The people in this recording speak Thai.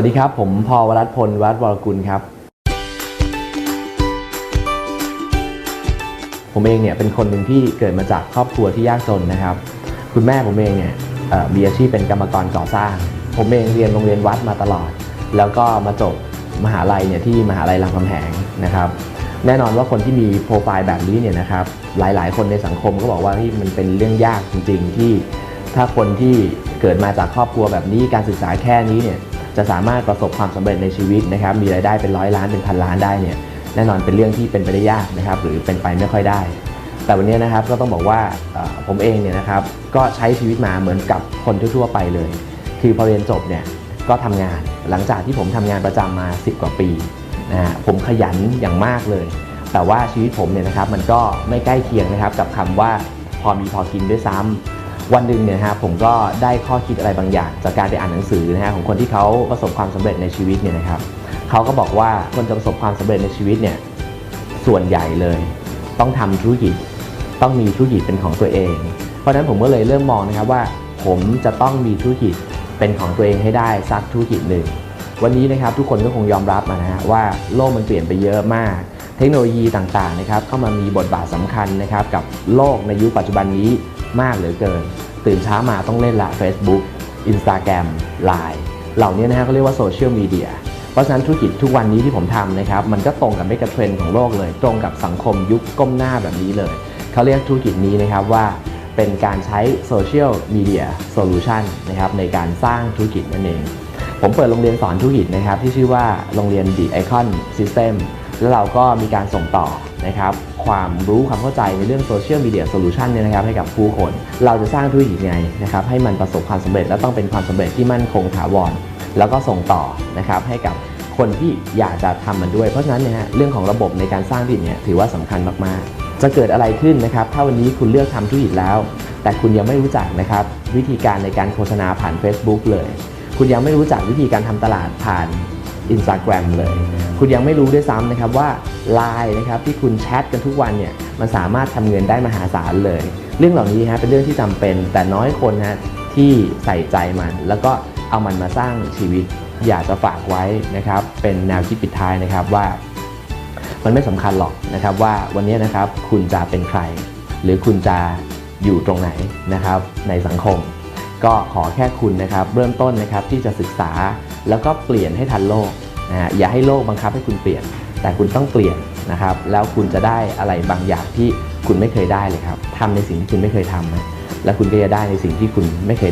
วัสดีครับ ผมพอวรัตพลวัดวรกุลครับ ผมเองเนี่ยเป็นคนหนึ่งที่เกิดมาจากครอบครัวที่ยากจนนะครับ คุณแม่ผมเองเนี่ยเอ่อมีอาชีพเป็นกรรมกรก่อสร้าง ผมเองเรียนโรงเรียนวัดมาตลอด แล้วก็มาจบมหาลัยเนี่ยที่มหาลัยรามคำแหงนะครับแน่นอนว่าคนที่มีโปรไฟล์แบบนี้เนี่ยนะครับหลายๆ คนในสังคมก็บอกว่าที่มันเป็นเรื่องยากจริง ๆ ที่ถ้าคนที่เกิดมาจากครอบครัวแบบนี้การศึกษาแค่นี้เนี่ย จะสามารถประสบความสำเร็จในชีวิตนะครับมีรายได้เป็นร้อยล้านเป็นพันล้านได้เนี่ยแน่นอนเป็นเรื่องที่เป็นไปได้ยากนะครับหรือเป็นไปไม่ค่อยได้ แต่วันนี้นะครับก็ต้องบอกว่าผมเองเนี่ยนะครับก็ใช้ชีวิตมาเหมือนกับคนทั่วๆไปเลย คือพอเรียนจบเนี่ยก็ทำงานหลังจากที่ผมทำงานประจำมา 10 กว่าปีนะฮะผมขยันอย่างมากเลย แต่ว่าชีวิตผมเนี่ยนะครับมันก็ไม่ใกล้เคียงนะครับกับคำว่าพอมีพอกินด้วยซ้ำ วันหนึ่งเนี่ยนะครับผมก็ได้ข้อคิดอะไรบางอย่าง จากการไปอ่านหนังสือนะฮะของคนที่เขาประสบความสำเร็จในชีวิตเนี่ยนะครับเขาก็บอกว่าคนจะประสบความสำเร็จในชีวิตเนี่ยส่วนใหญ่เลย ต้องทำธุรกิจต้องมีธุรกิจเป็นของตัวเอง เพราะฉะนั้นผมก็เลยเริ่มมองนะครับว่า ผมจะต้องมีธุรกิจเป็นของตัวเองให้ได้สักธุรกิจหนึ่งวันนี้นะครับทุกคนก็คงยอมรับนะฮะว่าโลกมันเปลี่ยนไปเยอะมาก เทคโนโลยีต่างๆนะครับเข้ามามีบทบาทสำคัญนะครับกับโลกในยุคปัจจุบันนี้ มากเหลือเกิน ตื่นเช้ามาต้องเล่นละ Facebook Instagram Line เหล่านี้นะฮะเขาเรียกว่าโซเชียลมีเดียเพราะฉะนั้นธุรกิจทุกวันนี้ที่ผมทำนะครับ มันก็ตรงกับเมกะเทรนด์ของโลกเลย ตรงกับสังคมยุคก้มหน้าแบบนี้เลย เขาเรียกธุรกิจนี้นะครับว่าเป็นการใช้โซเชียลมีเดียโซลูชันนะครับในการสร้างธุรกิจนั่นเอง ผมเปิดโรงเรียนสอนธุรกิจนะครับที่ชื่อว่าโรงเรียน The Icon System แล้วเราก็มีการส่งต่อ นะครับความรู้ความเข้าใจในเรื่องโซเชียลมีเดียโซลูชันเนี่ยนะครับให้กับผู้คน เราจะสร้างธุรกิจยังไงนะครับให้มันประสบความสำเร็จและต้องเป็นความสำเร็จที่มั่นคงถาวร แล้วก็ส่งต่อนะครับให้กับคนที่อยากจะทำมันด้วย เพราะฉะนั้นเนี่ยฮะเรื่องของระบบในการสร้างธุรกิจเนี่ยถือว่าสำคัญมากๆ จะเกิดอะไรขึ้นนะครับถ้าวันนี้คุณเลือกทำธุรกิจแล้ว แต่คุณยังไม่รู้จักนะครับวิธีการในการโฆษณาผ่าน Facebook เลย คุณยังไม่รู้จักวิธีการทำตลาดผ่าน Instagram เลย คุณยังไม่รู้ด้วยซ้ำนะครับว่า Line นะครับที่คุณแชทกันทุกวันเนี่ยมันสามารถทำเงินได้มหาศาลเลย เรื่องเหล่านี้ฮะเป็นเรื่องที่จำเป็น แต่น้อยคนฮะที่ใส่ใจมัน แล้วก็เอามันมาสร้างชีวิตอยากจะฝากไว้นะครับเป็นแนวคิดปิดท้ายนะครับว่า มันไม่สำคัญหรอกนะครับว่าวันนี้นะครับคุณจะเป็นใคร หรือคุณจะอยู่ตรงไหนนะครับในสังคม ก็ขอแค่คุณนะครับเริ่มต้นนะครับที่จะศึกษา แล้วก็เปลี่ยนให้ทันโลกนะฮะอย่าให้โลกบังคับให้คุณเปลี่ยน แต่คุณต้องเปลี่ยนนะครับ แล้วคุณจะได้อะไรบางอย่างที่คุณไม่เคยได้เลยครับทำในสิ่งที่คุณไม่เคยทำนะแล้วคุณก็จะได้ในสิ่งที่คุณไม่เคย